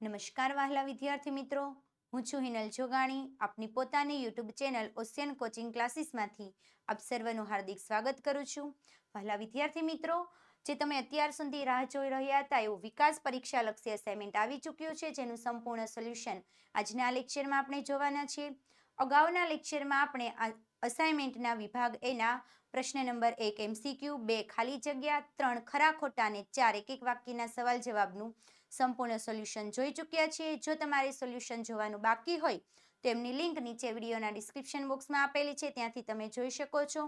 નમસ્કાર વહાલા વિદ્યાર્થી મિત્રો. હું છું હિનલ જોગાણી. આપની પોતાની યુટ્યુબ ચેનલ ઓશિયન કોચિંગ ક્લાસીસમાંથી આપ સર્વનું હાર્દિક સ્વાગત કરું છું. વહાલા વિદ્યાર્થી મિત્રો, જે તમે અત્યાર સુધી રાહ જોઈ રહ્યા હતા, એવું વિકાસ પરીક્ષા લક્ષી અસાઇનમેન્ટ આવી ચૂક્યું છે, જેનું સંપૂર્ણ સોલ્યુશન આજના લેક્ચરમાં આપણે જોવાના છીએ. અગાઉના લેક્ચરમાં આપણે આ અસાઇનમેન્ટના વિભાગ એના પ્રશ્ન નંબર એક એમસીક્યુ બે ખાલી જગ્યા, ત્રણ ખરા ખોટા અને ચાર એક એક વાક્યના સવાલ જવાબનું સંપૂર્ણ સોલ્યુશન જોઈ ચૂક્યા છીએ. જો તમારે સોલ્યુશન જોવાનું બાકી હોય, તો એમની લિંક નીચે વિડીયોના ડિસ્ક્રિપ્શન બોક્સમાં આપેલી છે. ત્યાંથી તમે જોઈ શકો છો.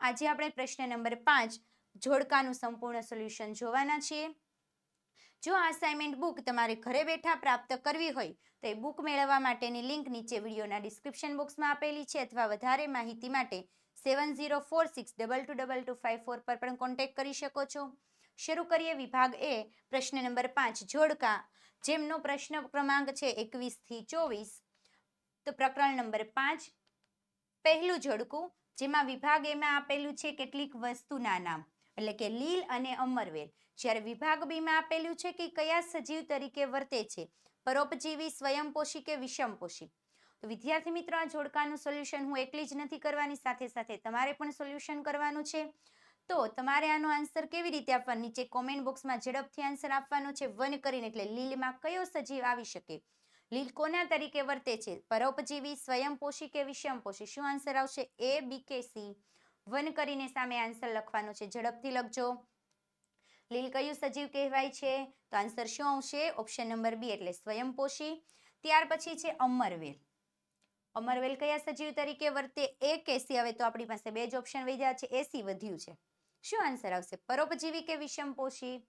આજે આપણે પ્રશ્ન નંબર પાંચ, જોડકાનું સંપૂર્ણ સોલ્યુશન જોવાના છીએ. જો આ અસાઇનમેન્ટ બુક તમારે ઘરે બેઠા પ્રાપ્ત કરવી હોય, તો એ બુક મેળવવા માટેની લિંક નીચે વિડીયોના ડિસ્ક્રિપ્શન બોક્સમાં આપેલી છે અથવા વધારે માહિતી માટે seven zero four six double two double two five four પર પણ કોન્ટેક્ટ કરી શકો છો. શરૂ કરીએ વિભાગ એ, પ્રશ્ન નંબર પાંચ, જોડકા. જેમનો પ્રશ્ન ક્રમાંક છે એકવીસથી ચોવીસ. તો પ્રકરણ નંબર પાંચ, પહેલું જોડકું, જેમાં વિભાગ એમાં આપેલું છે કેટલીક વસ્તુના નામ, એટલે કે લીલ અને અમરવેલ. જ્યારે વિભાગ બીમાં આપેલું છે કે કયા સજીવ તરીકે વર્તે છે, પરોપજીવી, સ્વયંપોષી કે વિષમપોષી. તો વિદ્યાર્થી મિત્રો, આ જોડકાનું સોલ્યુશન હું એકલી જ નથી કરવાની, સાથે સાથે તમારે પણ સોલ્યુશન કરવાનું છે. તો તમારે આનો આન્સર કેવી રીતે આપવાનો? નીચે કોમેન્ટ બોક્સમાં ઝડપથી આન્સર આપવાનો છે. વન કરીને એટલે લીલમાં કયો સજીવ આવી શકે? લીલ કોના તરીકે વર્તે છે? પરોપજીવી, સ્વયંપોષી કે વિષમપોષી? શું આન્સર આવશે? એ બી કે સી વન કરીને સામે આન્સર લખવાનો છે. ઝડપથી લખજો. લીલ કયું સજીવ કહેવાય છે? તો આન્સર શું આવશે? ઓપ્શન નંબર બી એટલે સ્વયંપોષી. ત્યાર પછી છે અમરવેલ. અમરવેલ કયા સજીવ તરીકે વર્તે? એ કે હવે તો આપણી પાસે બે જ ઓપ્શન વધ્યા છે. એસી વધ્યું છે. શું આન્સર આવશે? પરોપજીવી કે વિષમપોષી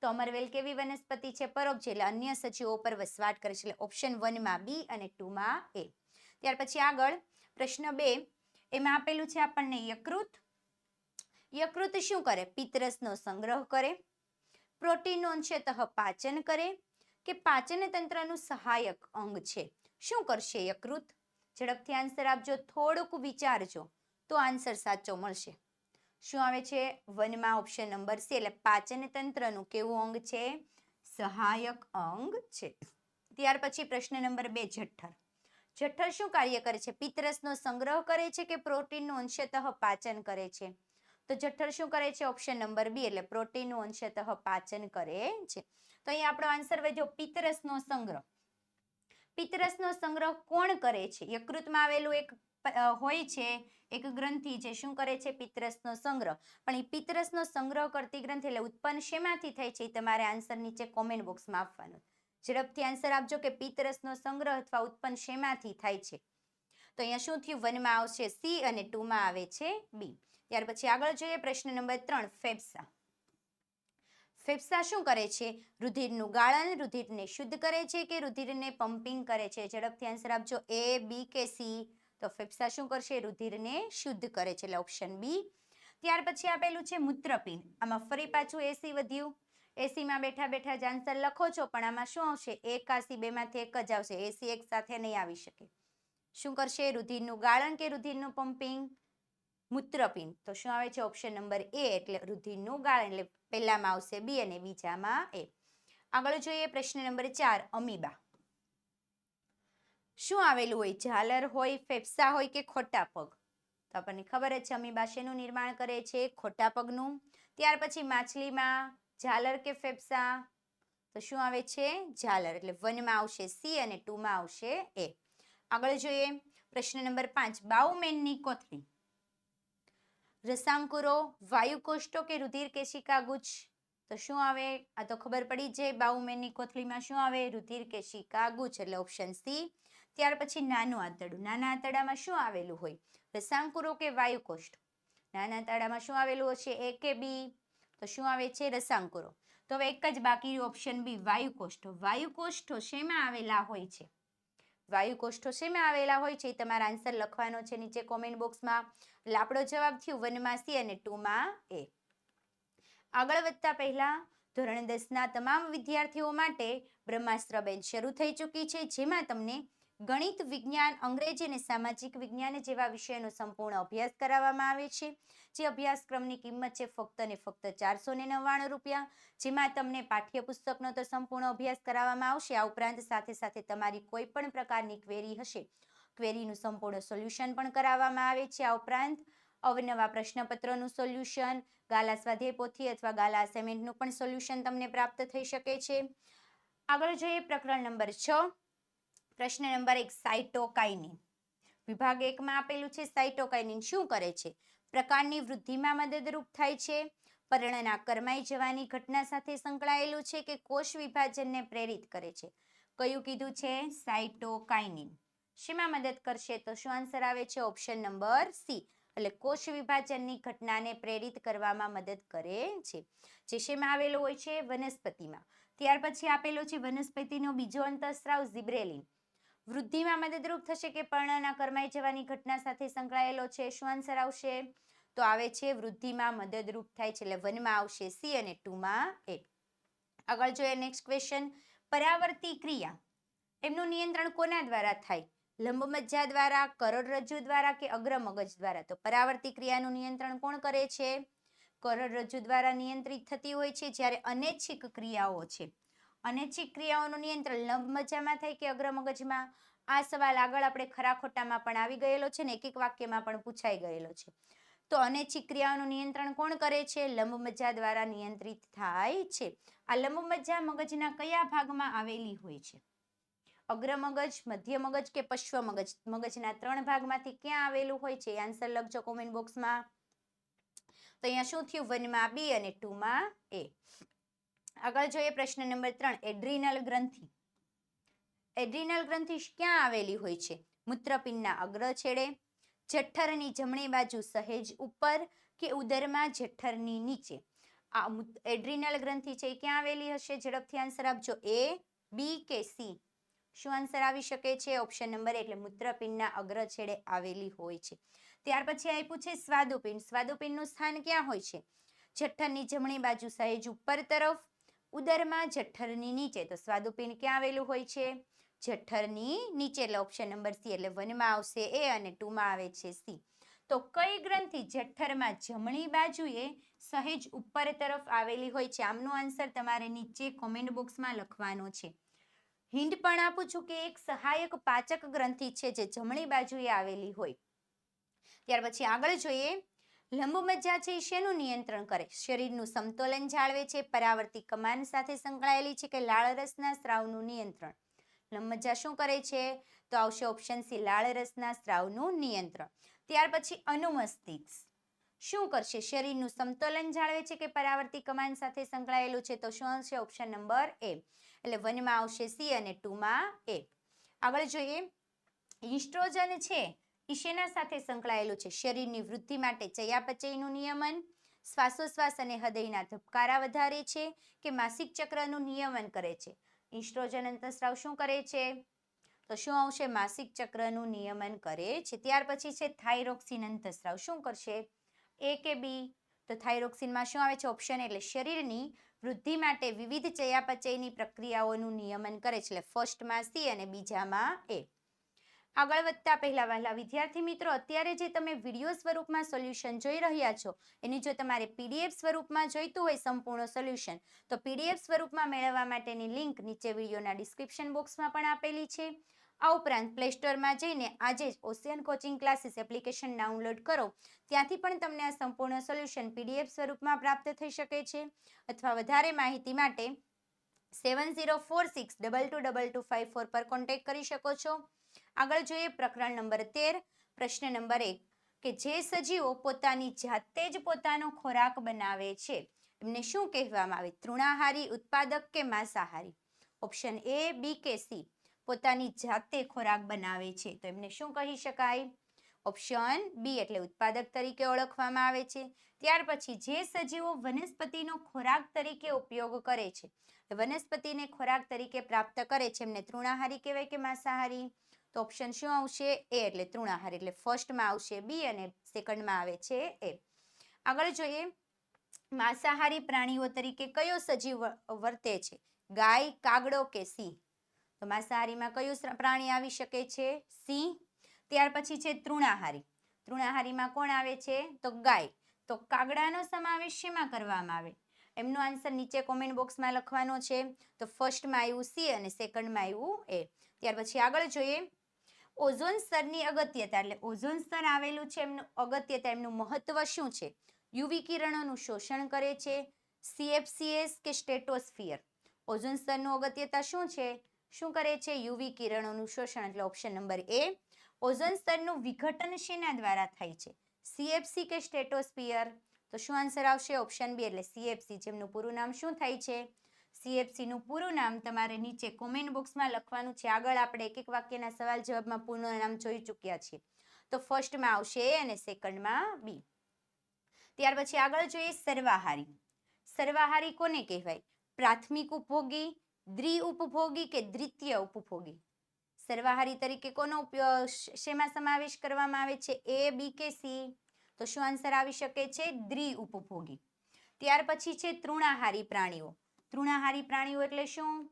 તો અમરવેલ કેવી વનસ્પતિ છે? પરોપજી એટલે અન્ય સજીવો પર વસવાટ કરે છે. એટલે ઓપ્શન વનમાં બી અને ટુમાં એ. ત્યાર પછી આગળ, પ્રશ્ન બે. એમાં આપેલું છે આપણને યકૃત. યકૃત શું કરે? પિત્તરસનો સંગ્રહ કરે. પ્રોટીનનું અંશતઃ પાચન કરે કે પાચન તંત્રનું સહાયક અંગ છે. શું કરશે યકૃત? ઝડપથી આન્સર આપજો. થોડુંક વિચારજો. તો આન્સર સાચો મળશે. શું આવે છે? વનમાં ઓપ્શન નંબર સી એટલે પાચન તંત્રનું કેવું અંગ છે? સહાયક અંગ છે. ત્યાર પછી પ્રશ્ન નંબર બે, જઠ્ઠર. જઠ્ઠર શું કાર્ય કરે છે? પિત્તરસનો સંગ્રહ કરે છે કે પ્રોટીનનું અંશતઃ પાચન કરે છે? તો જઠ્ઠર શું કરે છે? ઓપ્શન નંબર બી એટલે પ્રોટીનનું અંશતઃ પાચન કરે છે. તો અહીં આપણો આન્સર વધ્યો પિત્તરસનો સંગ્રહ. પિત્તરસનો સંગ્રહ કોણ કરે છે? યકૃતમાં આવેલું એક હોય છે, એક ગ્રંથિ જે શું કરે છે? પિત્તરસનો સંગ્રહ. પણ એ પિત્તરસનો સંગ્રહ કરતી ગ્રંથિ એટલે ઉત્પન્ન શેમાંથી થાય છે? એ તમારે આન્સર નીચે કોમેન્ટ બોક્સમાં આપવાનો. ઝડપથી આન્સર આપજો કે પિત્તરસનો સંગ્રહ અથવા ઉત્પન્ન શેમાંથી થાય છે? તો અહીંયા શું થયું? વનમાં આવશે સી અને ટુમાં આવે છે બી. ત્યાર પછી આગળ જોઈએ પ્રશ્ન નંબર ત્રણ, ફેફસા. ફેફસા શું કરે છે? રુધિરનું ગાળન રુધિરને શુદ્ધ કરે છે કે રુધિરને પમ્પિંગ કરે છે? ઝડપથી આન્સર આપજો. એ બી કે સી તો ફેફસા શું કરશે? રુધિરને શુદ્ધ કરે છે. એટલે ઓપ્શન બી ત્યાર પછી આપેલું છે મૂત્રપિંડ. આમાં ફરી પાછું એસી વધ્યું. એસીમાં બેઠા બેઠા જ આન્સર લખો છો, પણ આમાં શું આવશે? એકાસી બેમાંથી એક જ આવશે. એસી એક સાથે નહીં આવી શકે. શું કરશે? રુધિરનું ગાળણ કે રુધિરનું પમ્પિંગ? મૂત્રપિંડ. તો શું આવે છે? ઓપ્શન નંબર એ એટલે રુધિરનું ગાળણ એટલે પહેલામાં આવશે બી અને બીજામાં એ આગળ જોઈએ પ્રશ્ન નંબર ચાર, અમીબા. શું આવેલું હોય? ઝાલર હોય, ફેફસા હોય કે ખોટા પગ? તો આપણને ખબર જ છે, અમીબા શેનું નિર્માણ કરે છે? ખોટા પગનું. ત્યાર પછી માછલીમાં ઝાલર કે ફેફસા? તો શું આવે છે? ઝાલર. એટલે વનમાં આવશે સી અને ટુમાં આવશે એ આગળ જોઈએ પ્રશ્ન નંબર પાંચ, બાઉમેનની કોથળી. રસાંકુરો, વાયુકોષ્ઠો કે રુધિર કેશિકા ગુચ્છ? તો શું આવે? આ તો ખબર પડી જે બાઉમેનની કોથળીમાં શું આવે? રુધિર કેશિકા ગુચ્છ એટલે ઓપ્શન સી ત્યાર પછી નાનું આંતરડું. નાના આંતરડામાં શું આવેલું હોય? રસાંકુરો કે વાયુકોષ્ઠ? નાના આંતરડામાં શું આવેલું હશે? એ કે બી તો શું આવે છે? રસાંકુરો. તો હવે એક જ બાકી ઓપ્શન બી વાયુકોષ્ઠો. વાયુકોષ્ઠો શેમાં આવેલા હોય છે? વાયુકોષ્ઠો શેમાં આવેલા હોય છે એ તમારા આન્સર લખવાનો છે નીચે કોમેન્ટ બોક્સમાં લાપડો જવાબ થયું વનમાં સી અને ટુમાં એ આગળ વધતા પહેલા ધોરણ દસના તમામ વિદ્યાર્થીઓ માટે બ્રહ્માસ્ત્ર બેન શરૂ થઈ ચૂકી છે, જેમાં તમને ગણિત વિજ્ઞાન, અંગ્રેજી અને સામાજિક વિજ્ઞાન જેવા વિષયનો સંપૂર્ણ અભ્યાસ કરાવવામાં આવે છે. જે અભ્યાસક્રમની કિંમત છે ફક્ત ને ફક્ત ચારસો ને નવ્વાણું રૂપિયા. જેમાં તમને પાઠ્યપુસ્તકનો તો સંપૂર્ણ અભ્યાસ કરાવવામાં આવશે. આ ઉપરાંત સાથે સાથે તમારી કોઈ પણ પ્રકારની ક્વેરી હશે, ક્વેરીનું સંપૂર્ણ સોલ્યુશન પણ કરાવવામાં આવે છે. આ ઉપરાંત અવનવા પ્રશ્નપત્રનું સોલ્યુશન, ગાલા સ્વાધ્યાય પોથી અથવા ગાલા અસાઇનમેન્ટનું પણ સોલ્યુશન તમને પ્રાપ્ત થઈ શકે છે. આગળ જોઈએ પ્રકરણ નંબર છ. પ્રશ્ન નંબર એક સાઇટોકાઇનિન વિભાગ એકમાં આપેલું છે સાઇટોકાઇનિન શું કરે છે? પ્રકારની વૃદ્ધિમાં મદદરૂપ થાય છે? પર્ણના કરમાઈ જવાની ઘટના સાથે સંકળાયેલું છે કે કોષ વિભાજનને પ્રેરિત કરે છે? કયું કીધું છે? સાઇટોકાઇનિન શેમાં મદદ કરશે? તો શું આન્સર આવે છે? Option number C. એટલે કોષ વિભાજનની ઘટનાને પ્રેરિત કરવામાં મદદ કરે છે. જે શેમાં આવેલો હોય છે? વનસ્પતિમાં. ત્યાર પછી આપેલો છે વનસ્પતિનો બીજો અંતઃસ્રાવ ઝિબ્રેલિન. વૃદ્ધિમાં મદદરૂપ થશે કે પર્ણના કરમાઈ જવાની ઘટના સાથે સંકળાયેલો છે? શું આન્સર આવશે? તો આવે છે, વૃદ્ધિમાં મદદરૂપ થાય છે, એટલે વનમાં આવશે સી અને ટુમાં એ. આગળ જોઈએ નેક્સ્ટ ક્વેશ્ચન. પરાવર્તી ક્રિયા એમનું નિયંત્રણ કોના દ્વારા થાય? લંબમજ્જા દ્વારા, કરોડરજ્જુ દ્વારા કે અગ્રમગજ દ્વારા? તો પરાવર્તી ક્રિયાનું નિયંત્રણ કોણ કરે છે? કરોડરજ્જુ દ્વારા નિયંત્રિત થતી હોય છે જ્યારે અનૈચ્છિક ક્રિયાઓ છે. અનૈચ્છિક ક્રિયાઓનું નિયંત્રણ લંબમજ્જામાં થાય કે અગ્રમગજમાં આ સવાલ આગળ આપણે ખરા ખોટામાં પણ આવી ગયેલો છે ને એક એક વાક્યમાં પણ પૂછાઈ ગયેલો છે. તો અનૈચ્છિક ક્રિયાઓનું નિયંત્રણ કોણ કરે છે? લંબમજ્જા દ્વારા નિયંત્રિત થાય છે. આ લંબમજ્જા મગજના કયા ભાગમાં આવેલી હોય છે? અગ્રમગજ મધ્ય મગજ કે પશ્વ મગજ? મગજના ત્રણ ભાગમાંથી ક્યાં આવેલું હોય છે? આન્સર લખજો કોમેન્ટ બોક્સમાં તો અહીંયા શું થયું? વનમાં બી અને ટુમાં એ. આગળ જોઈએ પ્રશ્ન નંબર ત્રણ, એડ્રિનલ ગ્રંથિ. એડ્રિનલ ગ્રંથિ ક્યાં આવેલી હોય છે? મૂત્રપિંડના અગ્ર છેડે જઠ્ઠરની જમણી બાજુ સહેજ ઉપર કે ઉદરમાં જઠ્ઠરની નીચે? આ એડ્રિનલ ગ્રંથિ છે એ ક્યાં આવેલી હશે? ઝડપથી આન્સર આપજો. એ બી કે સી શું આન્સર આવી શકે છે? ઓપ્શન નંબર એટલે મૂત્રપિંડના અગ્ર છેડે આવેલી હોય છે. ત્યાર પછી આપ્યું છે સ્વાદુપિંડ. સ્વાદુપિંડનું સ્થાન ક્યાં હોય છે? જઠ્ઠરની જમણી બાજુ સહેજ ઉપર તરફ ઉદરમાં જઠ્ઠરની નીચે. તો સ્વાદુપિંડ ક્યાં આવેલું હોય છે? જઠ્ઠરની નીચે એટલે ઓપ્શન નંબર સી એટલે વનમાં આવશે એ અને ટુમાં આવે છે સી તો કઈ ગ્રંથિ જઠ્ઠરમાં જમણી બાજુએ સહેજ ઉપર તરફ આવેલી હોય છે? આમનો આન્સર તમારે નીચે કોમેન્ટ બોક્સમાં લખવાનો છે. હિન્ટ પણ આપું છું કે એક સહાયક પાચક ગ્રંથિ છે જે જમણી બાજુએ આવેલી હોય. ત્યાર પછી આગળ જોઈએ. લંબમજ્જા છે, શેનું નિયંત્રણ કરે? શરીરનું સમતોલન જાળવે છે, પરાવર્તી કમાન સાથે સંકળાયેલી છે કે લાળરસના સ્ત્રાવનું નિયંત્રણ? લંબમજ્જા શું કરે છે? તો આવશે ઓપ્શન સી લાળરસના સ્ત્રાવનું નિયંત્રણ. ત્યાર પછી અનુમસ્તિષ્ક. શું કરશે? શરીરનું સમતોલન જાળવે છે કે પરાવર્તી કમાન સાથે સંકળાયેલું છે? તો શું આવશે? ઓપ્શન નંબર એ એટલે વનમાં આવશે સી અને ટુમાં એ આગળ જોઈએ. ઇસ્ટ્રોજન છે એ શેના સાથે સંકળાયેલું છે. શરીરની વૃદ્ધિ માટે ચયાપચયનું નિયમન, શ્વાસોશ્વાસ અને હૃદયના ધબકારા વધારે છે કે માસિક ચક્રનું નિયમન કરે છે? ઇસ્ટ્રોજન અંતસ્રાવ શું કરે છે? તો શું આવશે? માસિક ચક્રનું નિયમન કરે છે. ત્યાર પછી છે થાઇરોક્સિન અંતસ્રાવ શું કરશે? એ કે બી તો થાઇરોક્સિનમાં શું આવે છે? ઓપ્શન એટલે શરીરની વૃદ્ધિ માટે વિવિધ ચયાપચયની પ્રક્રિયાઓનું નિયમન કરે છે. એટલે ફર્સ્ટમાં સી અને બીજામાં એ આગળ વધતા પહેલા વહેલા વિદ્યાર્થી મિત્રો, અત્યારે જે તમે વીડિયો સ્વરૂપમાં સોલ્યુશન જોઈ રહ્યા છો, એની જો તમારે પીડીએફ સ્વરૂપમાં જોઈતું હોય સંપૂર્ણ સોલ્યુશન તો પીડીએફ સ્વરૂપમાં મેળવવા માટેની લિંક નીચે વિડીયોના ડિસ્ક્રિપ્શન બોક્સમાં પણ આપેલી છે. આ ઉપરાંત પ્લે સ્ટોરમાં જઈને આજે જ ocean coaching classes application download કરો, ત્યાંથી પણ તમને આ સંપૂર્ણ સોલ્યુશન પીડીએફ સ્વરૂપમાં પ્રાપ્ત થઈ શકે છે. અથવા વધારે માહિતી માટે seven zero four six double two double two five four પર કોન્ટેક્ટ કરી શકો છો. આગળ જોઈએ પ્રકરણ નંબર તેર, પ્રશ્ન નંબર એક, કે જે સજીવો પોતાની જાતે જ પોતાનો ખોરાક બનાવે છે, એમને શું કહેવામાં આવે? તૃણાહારી, ઉત્પાદક કે માંસાહારી? ઓપ્શન એ, બી કે સી, પોતાની જાતે ખોરાક બનાવે છે, તો એમને શું કહી શકાય? ઓપ્શન બી, એટલે ઉત્પાદક તરીકે ઓળખવામાં આવે છે. ત્યાર પછી જે સજીવો વનસ્પતિનો ખોરાક તરીકે ઉપયોગ કરે છે વનસ્પતિને ખોરાક તરીકે પ્રાપ્ત કરે છે, એમને તૃણાહારી કહેવાય કે માંસાહારી? તો ઓપ્શન શું આવશે? એ એટલે તૃણાહાર એટલે ફર્સ્ટમાં આવશે બી અને સેકન્ડમાં આવે છે એ આગળ જોઈએ. માંસાહારી પ્રાણીઓ તરીકે કયો સજીવ વર્તે છે? ગાય, કાગડો કે સિંહ? તો માંસાહારીમાં કયું પ્રાણી આવી શકે છે? સિંહ. ત્યાર પછી છે તૃણાહારી. તૃણાહારીમાં કોણ આવે છે? તો ગાય. તો કાગડાનો સમાવેશ શેમાં કરવામાં આવે? એમનો આન્સર નીચે કોમેન્ટ બોક્સમાં લખવાનો છે. તો ફર્સ્ટમાં આવ્યું સી અને સેકન્ડમાં આવ્યું એ ત્યાર પછી આગળ જોઈએ. ઓઝોન સ્તરની અગત્યતા એટલે ઓઝોન સ્તર આવેલું છે એમનું અગત્યતા, એમનું મહત્વ શું છે? યુવી કિરણોનું શોષણ કરે છે સીએફસીએસ કે સ્ટેટોસ્ફિયર? ઓઝોન સ્તરનું અગત્યતા શું છે? શું કરે છે? યુવી કિરણોનું શોષણ એટલે ઓપ્શન નંબર એ. ઓઝોન સ્તરનું વિઘટન શેના દ્વારા થાય છે? સીએફસી કે સ્ટેટોસ્ફિયર? તો શું આન્સર આવશે? ઓપ્શન બી એટલે સીએફસી જેમનું પૂરું નામ શું થાય છે? CFC નું પૂરું નામ તમારે નીચે કોમેન્ટ બોક્સમાં લખવાનું છે. આગળ આપણે એક એક વાક્યના સવાલ જવાબમાં પૂર્ણ નામ જોઈ ચૂક્યા છીએ. તો ફર્સ્ટમાં આવશે અને સેકન્ડમાં બી ત્યાર પછી આગળ જોઈએ સર્વાહારી. સર્વાહારી કોને કહેવાય? પ્રાથમિક ઉપભોગી, દ્વિ ઉપભોગી કે દ્વિતીય ઉપભોગી? સર્વાહારી તરીકે કોનો ઉપયોગ શેમાં સમાવેશ કરવામાં આવે છે? એ બી કે સી તો શું આન્સર આવી શકે છે? દ્વિ ઉપભોગી. ત્યાર પછી છે તૃણાહારી પ્રાણીઓ. તૃણાહારી પ્રાણીઓ એટલે શું?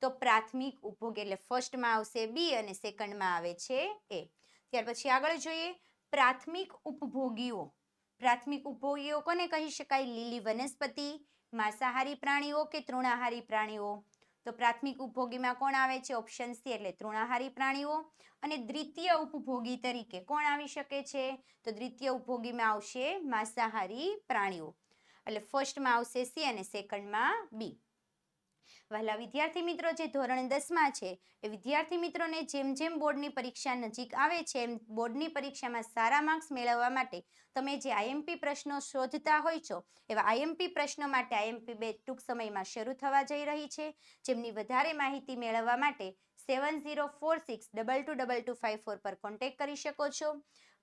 તો પ્રાથમિક ઉપભોગ એટલે ફર્સ્ટમાં આવશે બી અને સેકન્ડમાં આવે છે એ. ત્યાર પછી આગળ જોઈએ. પ્રાથમિક ઉપભોગીઓ. પ્રાથમિક ઉપભોગીઓ કોને કહી શકાય? લીલી વનસ્પતિ, માંસાહારી પ્રાણીઓ કે તૃણાહારી પ્રાણીઓ? તો પ્રાથમિક ઉપભોગીમાં કોણ આવે છે? ઓપ્શન સી એટલે તૃણાહારી પ્રાણીઓ. અને દ્વિતીય ઉપભોગી તરીકે કોણ આવી શકે છે? તો દ્વિતીય ઉપભોગીમાં આવશે માંસાહારી પ્રાણીઓ. એટલે ફર્સ્ટમાં આવશે સી અને સેકન્ડમાં બી વહેલા વિદ્યાર્થી મિત્રો, જે ધોરણ દસમાં છે, એ વિદ્યાર્થી મિત્રોને જેમ જેમ બોર્ડની પરીક્ષા નજીક આવે છે, એમ બોર્ડની પરીક્ષામાં સારા માર્ક્સ મેળવવા માટે તમે જે આઈએમપી પ્રશ્નો શોધતા હોય છો, એવા આઈએમપી પ્રશ્નો માટે આઈએમપી બે ટૂંક સમયમાં શરૂ થવા જઈ રહી છે. જેમની વધારે માહિતી મેળવવા માટે seven zero four six double two double two five four પર કોન્ટેક્ટ કરી શકો છો.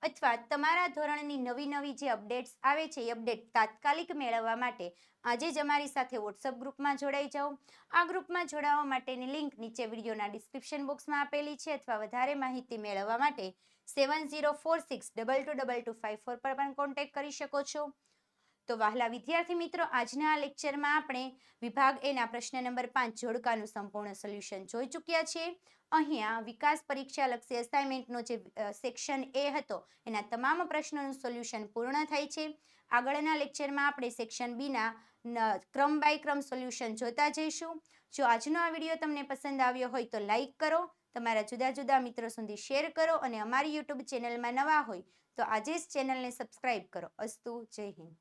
અથવા તમારા ધોરણની નવી નવી જે અપડેટ્સ આવે છે, એ અપડેટ તાત્કાલિક મેળવવા માટે આજે જ અમારી સાથે વોટ્સઅપ ગ્રુપમાં જોડાઈ જાઓ. આ ગ્રુપમાં જોડાવા માટેની લિંક નીચે વિડીયોના ડિસ્ક્રિપ્શન બોક્સમાં આપેલી છે અથવા વધારે માહિતી મેળવવા માટે seven zero four six double two double two five four પર પણ કોન્ટેક્ટ કરી શકો છો. તો વહાલા વિદ્યાર્થી મિત્રો, આજના લેક્ચરમાં આપણે વિભાગ એના પ્રશ્ન નંબર પાંચ જોડકાનું સંપૂર્ણ સોલ્યુશન જોઈ ચૂક્યા છીએ. અહીંયા વિકાસ પરીક્ષા લક્ષી અસાઇનમેન્ટનો જે સેક્શન એ હતો, એના તમામ પ્રશ્નોનું સોલ્યુશન પૂર્ણ થાય છે. આગળના લેક્ચરમાં આપણે સેક્શન બીના ક્રમ બાય ક્રમ સોલ્યુશન જોતા જઈશું. જો આજનો આ વીડિયો તમને પસંદ આવ્યો હોય તો લાઈક કરો, તમારા જુદા જુદા મિત્રો સુધી શેર કરો અને અમારી યુટ્યુબ ચેનલમાં નવા હોય તો આજે જ ચેનલને સબસ્ક્રાઇબ કરો. અસ્તુ, જય હિન્દ.